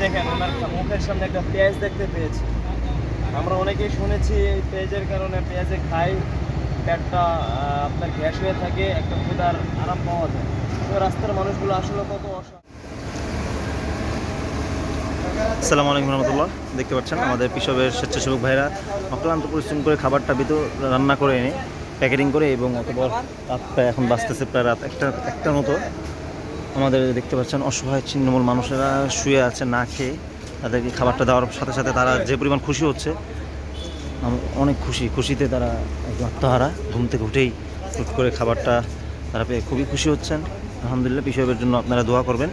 দেখেন, ওনার মুখের সামনে একটা পেঁয়াজ দেখতে পেয়েছি। আমরা অনেকেই শুনেছি এই পেঁয়াজের কারণে পেঁয়াজে খাই, পেটটা আপনার গ্যাস হয়ে থাকে, একটা ক্ষুদার আরাম পাওয়া যায়। তো রাস্তার মানুষগুলো আসলে কত অসহায়। আসসালামু আলাইকুম রহমতুল্লাহ। দেখতে পাচ্ছেন আমাদের পিসবের স্বেচ্ছাসেবক ভাইরা। অক্লান্ত পরিশ্রম করে খাবারটা ভিতর রান্না করে এনে, প্যাকেটিং করে এবং অতপর রাত প্রায় এখন বাঁচতেছে প্রায় রাত একটা একটার মতো। আমাদের দেখতে পাচ্ছেন অসহায় ছিন্নমূল মানুষেরা শুয়ে আছে, না খেয়ে তাদেরকে খাবারটা দেওয়ার সাথে সাথে তারা যে পরিমাণ খুশি হচ্ছে অনেক খুশি। খুশিতে তারা আত্মহারা। ঘুম থেকে উঠেই হুট করে খাবারটা তারা পেয়ে খুবই খুশি হচ্ছেন। আলহামদুলিল্লাহ পিসবের জন্য আপনারা দোয়া করবেন।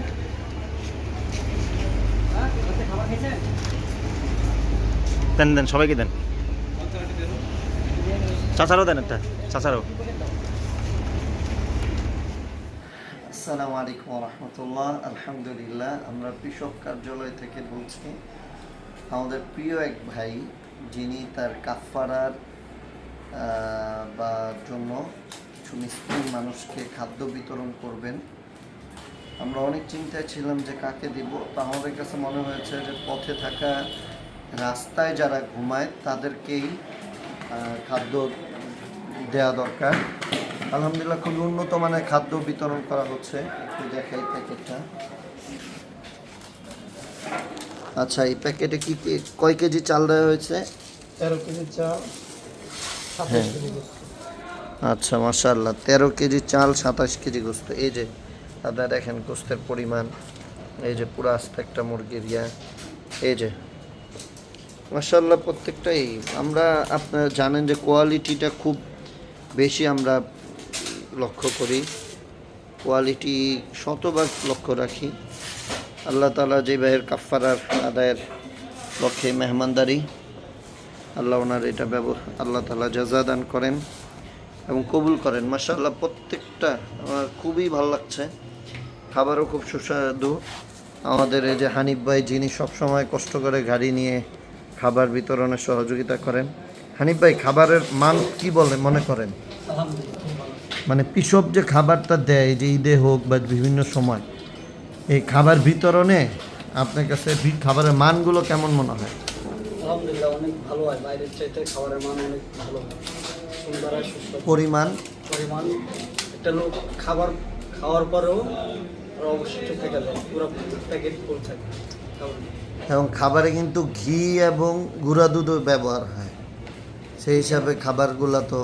দেন দেন, সবাইকে দেন। চাচারও দেন একটা। চাচারও। আসসালামু আলাইকুম রহমতুল্লাহ। আলহামদুলিল্লাহ, আমরা কৃষক কার্যালয় থেকে বলছি, আমাদের প্রিয় এক ভাই, যিনি তার কাফারার বা জন্য কিছু মিসকিন মানুষকে খাদ্য বিতরণ করবেন। আমরা অনেক চিন্তায় ছিলাম যে কাকে দিব, তো আমাদের কাছে মনে হয়েছে যে পথে থাকা রাস্তায় যারা ঘুমায়, তাদেরকেই খাদ্য দেওয়া দরকার। আলহামদুলিল্লাহ খুবই উন্নত মানের খাদ্য বিতরণ করা হচ্ছে। একটু দেখাই প্যাকেটটা। আচ্ছা এই প্যাকেটে কি কি কয় কেজি চাল দেওয়া হয়েছে? তেরো কেজি চাল হ্যাঁ। আচ্ছা মাশাল্লাহ তেরো কেজি চাল সাতাশ কেজি গোস্ত। এই যে আপনারা দেখেন গোস্তের পরিমাণ। এই যে পুরো আস্তে একটা মুরগির ইয়া। এই যে মাশাল্লাহ প্রত্যেকটাই। আমরা আপনারা জানেন যে কোয়ালিটিটা খুব বেশি আমরা লক্ষ্য করি। কোয়ালিটি শতভাগ লক্ষ্য রাখি। আল্লাহ তালা যে ভাইয়ের কাফারার আদায়ের লক্ষ্যে মেহমানদারি, আল্লাহ ওনার এটা ব্যবহার আল্লাহ তালা জাজা দান করেন এবং কবুল করেন। মাশাআল্লাহ প্রত্যেকটা আমার খুবই ভালো লাগছে। খাবারও খুব সুস্বাদু। আমাদের এই যে হানিফ ভাই, যিনি সবসময় কষ্ট করে গাড়ি নিয়ে খাবার বিতরণে সহযোগিতা করেন। হানিফ ভাই, খাবারের মান কি বলে মনে করেন? মানে পিসব যে খাবারটা দেয় যে ঈদে হোক বা বিভিন্ন সময় এই খাবার বিতরণে আপনার কাছে খাবারের মানগুলো কেমন মনে হয়? আলহামদুলিল্লাহ অনেক ভালো হয়। বাইরের চাইতে খাবারের মান অনেক ভালো হয়। সুন্দর পরিমাণ? পরিমাণ? একটা লোক খাবার খাওয়ার পরেও ওরা অবশিষ্ট থেকে পুরো প্যাকেট ফুল থাকে। এবং খাবারে কিন্তু ঘি এবং গুঁড়া দুধও ব্যবহার হয়। সেই হিসাবে খাবারগুলো তো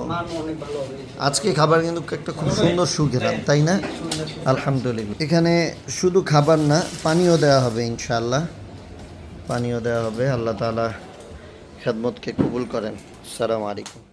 আজকে খাবার কিন্তু একটা খুব সুন্দর সুঘেরান তাই না? আলহামদুলিল্লাহ। এখানে শুধু খাবার না, পানিও দেওয়া হবে ইনশাআল্লাহ। পানিও দেওয়া হবে, আল্লাহ তালা খেদমতকে কবুল করেন। সালাম আলাইকুম।